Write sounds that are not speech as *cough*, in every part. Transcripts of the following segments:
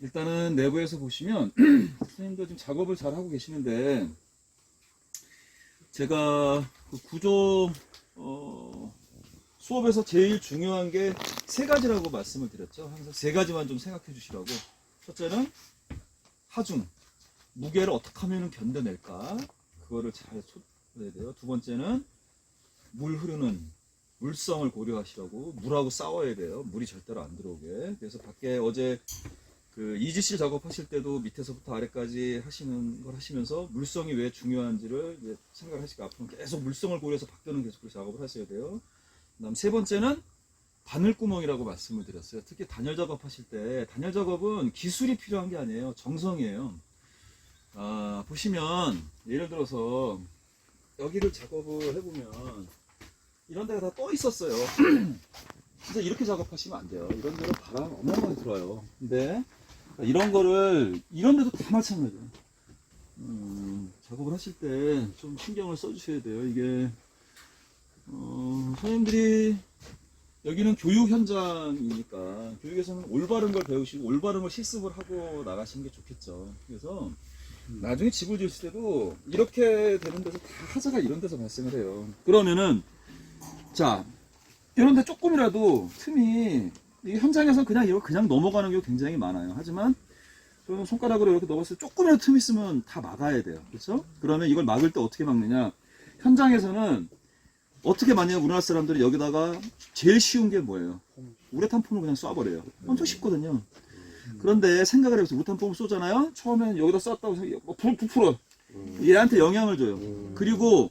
일단은 내부에서 보시면 *clears throat* 선생님도 지금 작업을 잘 하고 계시는데 제가 그 구조 어, 수업에서 제일 중요한 게 세 가지라고 말씀을 드렸죠. 항상 세 가지만 좀 생각해 주시라고. 첫째는 하중 무게를 어떻게 하면 견뎌낼까 그거를 잘 쏟아야 돼요. 두 번째는 물 흐르는 물성을 고려하시라고 물하고 싸워야 돼요. 물이 절대로 안 들어오게. 그래서 밖에 어제 그 이지실 작업하실 때도 밑에서부터 아래까지 하시는 걸 하시면서 물성이 왜 중요한지를 이제 생각을 하시고 앞으로 계속 물성을 고려해서 밖에는 계속 그 작업을 하셔야 돼요. 그다음 세 번째는 바늘구멍이라고 말씀을 드렸어요. 특히 단열 작업하실 때 단열 작업은 기술이 필요한 게 아니에요. 정성이에요. 아, 보시면 예를 들어서 여기를 작업을 해보면 이런 데가 다 떠 있었어요. *clears throat* 진짜 이렇게 작업하시면 안 돼요. 이런 데로 바람 어마어마하게 들어와요. 근데 이런 거를 이런 데도 다 마찬가지예요. 음, 작업을 하실 때 좀 신경을 써주셔야 돼요. 이게 어, 선생님들이 여기는 교육 현장이니까 교육에서는 올바른 걸 배우시고 올바른 걸 실습을 하고 나가시는 게 좋겠죠. 그래서 나중에 집을 지을 때도 이렇게 되는 데서 다 하자가 이런 데서 발생을 해요. 그러면은 자 이런 데 조금이라도 틈이 이 현장에서 그냥 이거 그냥 넘어가는 경우 굉장히 많아요. 하지만 저는 손가락으로 이렇게 넣었을 때 조금이라도 틈 있으면 다 막아야 돼요. 그렇죠? 그러면 이걸 막을 때 어떻게 막느냐? 현장에서는 어떻게 막냐면 우리나라 사람들이 여기다가 제일 쉬운 게 뭐예요? 우레탄 폼을 그냥 쏴버려요. 엄청 쉽거든요. 그런데 생각을 해보세요. 우레탄 폼을 쏘잖아요. 처음엔 여기다 쐈다고 해서 뭐 불, 부풀어. 얘한테 영향을 줘요. 그리고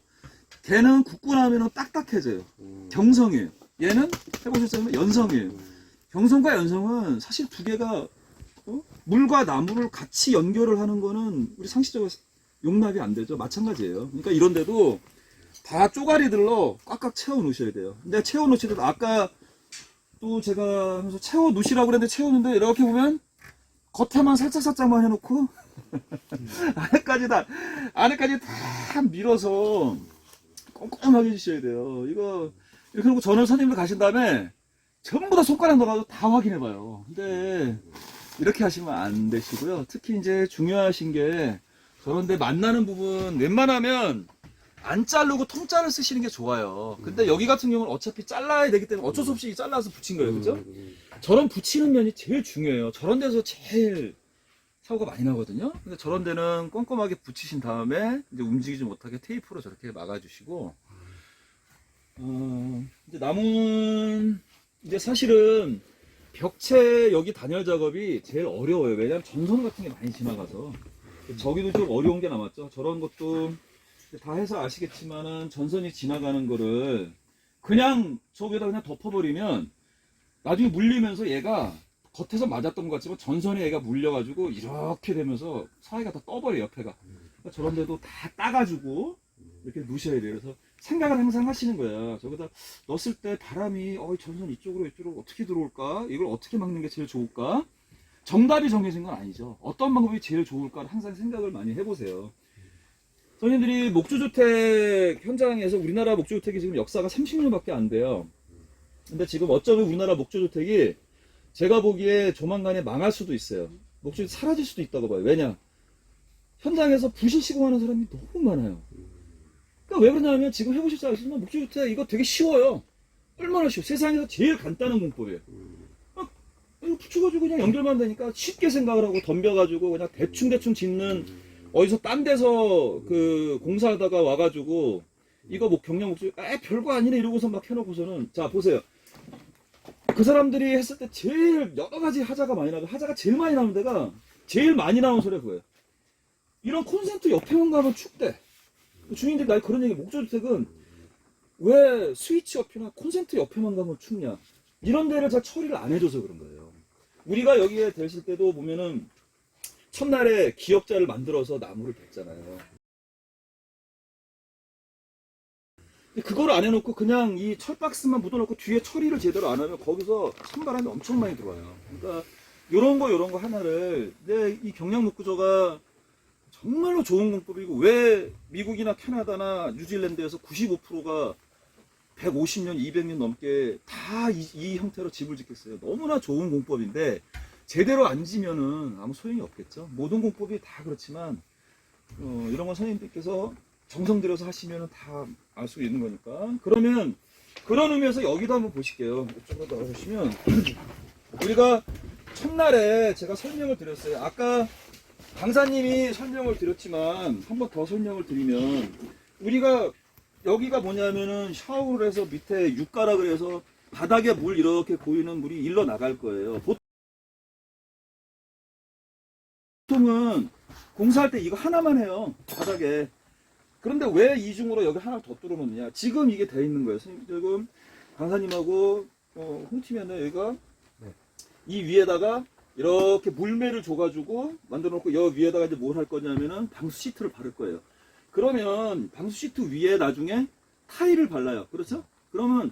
걔는 굳고 나면은 딱딱해져요. 경성이에요. 얘는 해보셨잖아요. 연성이에요. 경성과 연성은 사실 두 개가 어? 물과 나무를 같이 연결을 하는 거는 우리 상식적으로 용납이 안 되죠. 마찬가지예요. 그러니까 이런데도 다 쪼가리들로 꽉꽉 채워 놓으셔야 돼요. 근데 채워 놓으시도 아까 또 제가 하면서 채워 놓으시라고 그랬는데 채우는데 이렇게 보면 겉에만 살짝살짝만 해놓고 *laughs* 안에까지 다 안에까지 다 밀어서 꼼꼼하게 해주셔야 돼요. 이거 이렇게 하고 저는 선생님들 가신 다음에 전부 다 손가락 넣어가지고 다 확인해봐요. 근데 이렇게 하시면 안 되시고요. 특히 이제 중요하신 게 저런데 만나는 부분 웬만하면 안 자르고 통짜를 쓰시는 게 좋아요. 근데 여기 같은 경우는 어차피 잘라야 되기 때문에 어쩔 수 없이 잘라서 붙인 거예요. 그죠? 저런 붙이는 면이 제일 중요해요. 저런 데서 제일 사고가 많이 나거든요. 근데 저런 데는 꼼꼼하게 붙이신 다음에 이제 움직이지 못하게 테이프로 저렇게 막아주시고, 어, 이제 남은, 이제 사실은 벽체 여기 단열 작업이 제일 어려워요. 왜냐면 전선 같은 게 많이 지나가서. 저기도 좀 어려운 게 남았죠. 저런 것도 다 해서 아시겠지만은 전선이 지나가는 거를 그냥 저기다 그냥 덮어버리면 나중에 물리면서 얘가 겉에서 맞았던 것 같지만 전선에 얘가 물려가지고 이렇게 되면서 사이가 다 떠버려 요 옆에가 그러니까 저런 데도 다 따가지고 이렇게 놓으셔야 돼요 그래서 생각을 항상 하시는 거야 저기다 넣었을 때 바람이 어 전선 이쪽으로 이쪽으로 어떻게 들어올까 이걸 어떻게 막는 게 제일 좋을까 정답이 정해진 건 아니죠 어떤 방법이 제일 좋을까 항상 생각을 많이 해보세요 선생님들이 목조주택 현장에서 우리나라 목조주택이 지금 역사가 30년밖에 안 돼요. 근데 지금 어쩌면 우리나라 목조주택이 제가 보기에 조만간에 망할 수도 있어요. 목조주택 사라질 수도 있다고 봐요. 왜냐? 현장에서 부실 시공하는 사람이 너무 많아요. 그러니까 왜 그러냐면 지금 해보셨지 않으시지만 목조주택 이거 되게 쉬워요. 얼마나 쉬워. 세상에서 제일 간단한 공법이에요. 아, 이거 붙여가지고 그냥 연결만 되니까 쉽게 생각을 하고 덤벼가지고 그냥 대충대충 짓는 어디서 딴 데서 그 공사하다가 와가지고 이거 뭐 경량 목소리 에 별거 아니네 이러고서 막 해놓고서는 자 보세요 그 사람들이 했을 때 제일 여러 가지 하자가 많이 나고 하자가 제일 많이 나오는 데가 제일 많이 나오는 소리가 그거예요 이런 콘센트 옆에만 가면 춥대 주인들이 날 그런 얘기 목조주택은 왜 스위치 옆이나 콘센트 옆에만 가면 춥냐 이런 데를 잘 처리를 안 해줘서 그런 거예요 우리가 여기에 되실 때도 보면은 첫날에 기역자를 만들어서 나무를 뱉잖아요. 그걸 안 해놓고 그냥 이 철박스만 묻어놓고 뒤에 처리를 제대로 안 하면 거기서 찬바람이 엄청 많이 들어와요. 그러니까 요런 거 요런 거 하나를 내 이 경량 목구조가 정말로 좋은 공법이고 왜 미국이나 캐나다나 뉴질랜드에서 95%가 150년, 200년 넘게 다이 형태로 집을 짓겠어요. 너무나 좋은 공법인데 제대로 안 지면은 아무 소용이 없겠죠. 모든 공법이 다 그렇지만 어, 이런 건 선생님들께서 정성 들여서 하시면은 다알 수 있는 거니까. 그러면 그런 의미에서 여기도 한번 보실게요. 이쪽으로 나와주시면 *clears throat* 우리가 첫날에 제가 설명을 드렸어요. 아까 강사님이 설명을 드렸지만 한 번 더 설명을 드리면 우리가 여기가 뭐냐면은 샤워를 해서 밑에 육가락을 해서 바닥에 물 이렇게 고이는 물이 일러 나갈 거예요. 보통은 공사할 때 이거 하나만 해요. 바닥에. 그런데 왜 이중으로 여기 하나 더 뚫어놓느냐? 지금 이게 돼 있는 거예요. 선생님, 지금 강사님하고 어, 홍팀이었나요? 여기가 네. 이 위에다가 이렇게 물매를 줘가지고 만들어 놓고 여기 위에다가 이제 뭘 할 거냐면은 방수 시트를 바를 거예요. 그러면 방수 시트 위에 나중에 타일을 발라요. 그렇죠? 그러면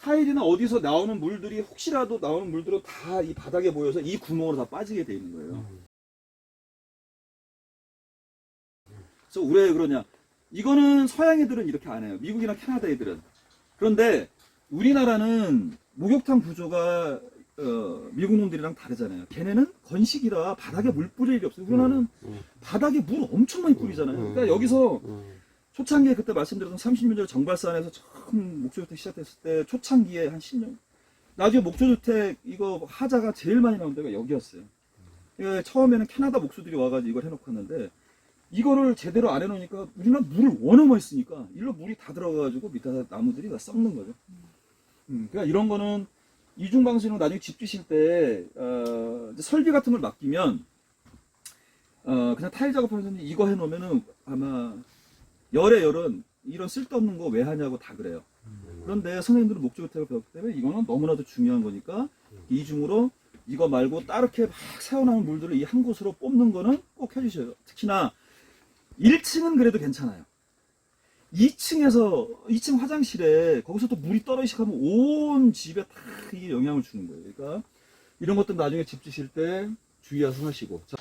타일이나 어디서 나오는 물들이 혹시라도 나오는 물들은 다 이 바닥에 모여서 이 구멍으로 다 빠지게 돼 있는 거예요. 그래서 왜 그러냐? 이거는 서양 애들은 이렇게 안 해요. 미국이나 캐나다 애들은. 그런데 우리나라는 목욕탕 구조가 어, 미국 놈들이랑 다르잖아요. 걔네는 건식이라 바닥에 물 뿌릴 일이 없어요. 우리나라는 음. 바닥에 물 엄청 많이 뿌리잖아요. 그러니까 여기서 초창기에 그때 말씀드렸던 30년 전에 정발산에서 처음 목조주택 시작됐을 때 초창기에 한 10년 나중에 목조주택 이거 하자가 제일 많이 나온 데가 여기였어요. 예, 처음에는 캐나다 목수들이 와가지고 이걸 해놓고 했는데 이거를 제대로 안 해놓으니까 우리나라 물을 워낙 많이 쓰니까 일로 물이 다 들어가가지고 밑에 나무들이 다 썩는 거죠. 음, 그러니까 이런 거는 이중방수는 나중에 집 지실 때 어, 설비 같은 걸 맡기면 어, 그냥 타일 작업하면서 이거 해놓으면은 아마 열에 열은 이런 쓸데없는 거 왜 하냐고 다 그래요. 그런데 선생님들은 목조주택을 배웠기 때문에 이거는 너무나도 중요한 거니까 이중으로 이거 말고 따르게 막 새어나온 물들을 이 한 곳으로 뽑는 거는 꼭 해주셔요. 특히나 1층은 그래도 괜찮아요. 2층에서 2층 화장실에 거기서 또 물이 떨어지시작하면 온 집에 다 이게 영향을 주는 거예요. 그러니까 이런 것들 나중에 집 지실 때 주의해서 하시고. 자,